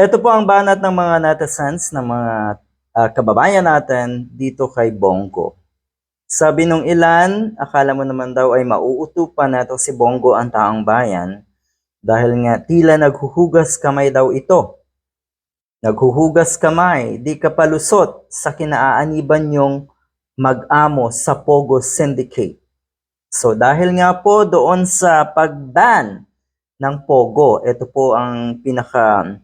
Ito po ang banat ng mga netizens, ng mga ah, kababayan natin dito kay Bongo. Sabi nung ilan, akala mo naman daw ay mauutupan na si Bongo ang taong bayan dahil nga tila naghuhugas kamay daw ito. Naghuhugas kamay, di ka palusot sa kinaaaniban yung mag-amo sa Pogo Syndicate. So dahil nga po doon sa pag-ban ng Pogo, ito po ang pinaka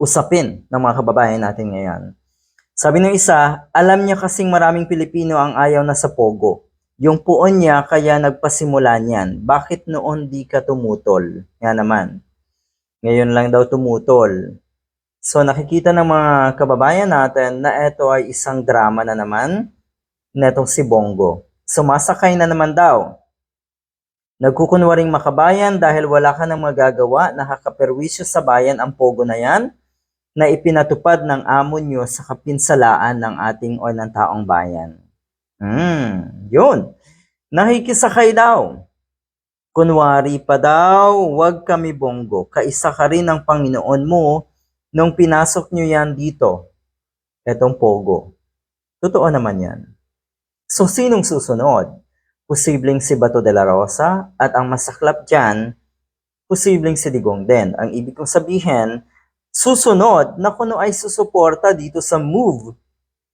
usapin ng mga kababayan natin ngayon. Sabi ng isa, alam niya kasing maraming Pilipino ang ayaw na sa Pogo. Yung puon niya kaya nagpasimula niyan. Bakit noon di ka tumutol? Nga naman. Ngayon lang daw tumutol. So nakikita ng mga kababayan natin na ito ay isang drama na naman netong si Bongo. Sumasakay na naman daw. Nagkukunwaring makabayan dahil wala ka nang magagawa, nakakaperwisyo sa bayan ang pogo na yan na ipinatupad ng amo nyo sa kapinsalaan ng ating o ng taong bayan. Hmm, yun. Nakikisakay daw. Kunwari pa daw, wag kami bongo. Kaisa ka rin ng Panginoon mo nung pinasok nyo yan dito. Etong pogo. Totoo naman yan. So, sinong susunod? Posibleng si Bato de la Rosa at ang masaklap dyan, posibleng si Digong din. Ang ibig kong sabihin, susunod na kuno ay susuporta dito sa move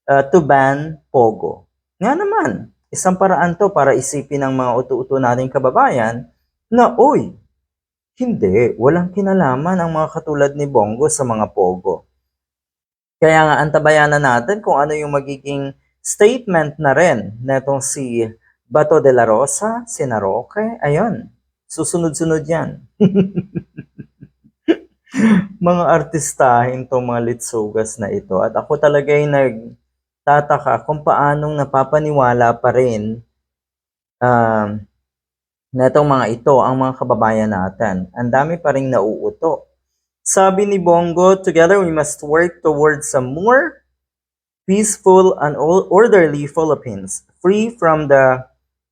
uh, to ban Pogo. Nga naman, isang paraan to para isipin ng mga utu-uto nating kababayan na, uy, hindi, walang kinalaman ang mga katulad ni Bongo sa mga Pogo. Kaya nga antabayan na natin kung ano yung magiging statement na rin netong si Bato de la Rosa, si Naroque, ayun, susunod-sunod yan. mga artistahin tong mga litsugas na ito. At ako talaga ay nagtataka kung paanong napapaniwala pa rin um, na itong mga ito, ang mga kababayan natin. Ang dami pa rin nauuto. Sabi ni Bongo, together we must work towards a more peaceful and or- orderly Philippines, free from the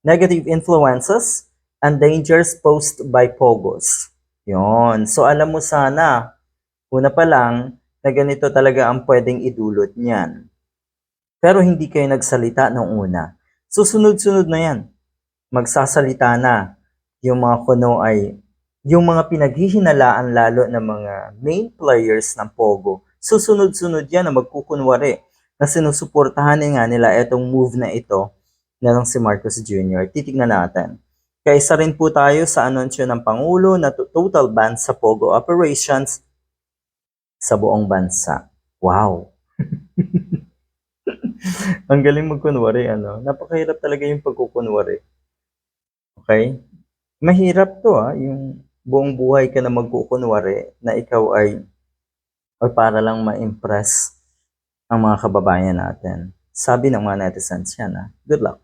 negative influences and dangers posed by Pogos. Yon. So alam mo sana, una pa lang, na ganito talaga ang pwedeng idulot niyan. Pero hindi kayo nagsalita nung una. Susunod-sunod na yan. Magsasalita na. Yung mga kuno ay, yung mga pinaghihinalaan lalo ng mga main players ng Pogo. Susunod-sunod yan na magkukunwari na sinusuportahan nga nila itong move na ito na lang si Marcos Jr. Titignan natin. Kaysa rin po tayo sa anunsyo ng Pangulo na to- total ban sa Pogo operations sa buong bansa. Wow! Ang galing magkunwari, ano? Napakahirap talaga yung pagkukunwari. Okay? Mahirap to, ah, yung buong buhay ka na magkukunwari na ikaw ay or para lang ma-impress ang mga kababayan natin. Sabi ng mga netizens yan, ah. Good luck.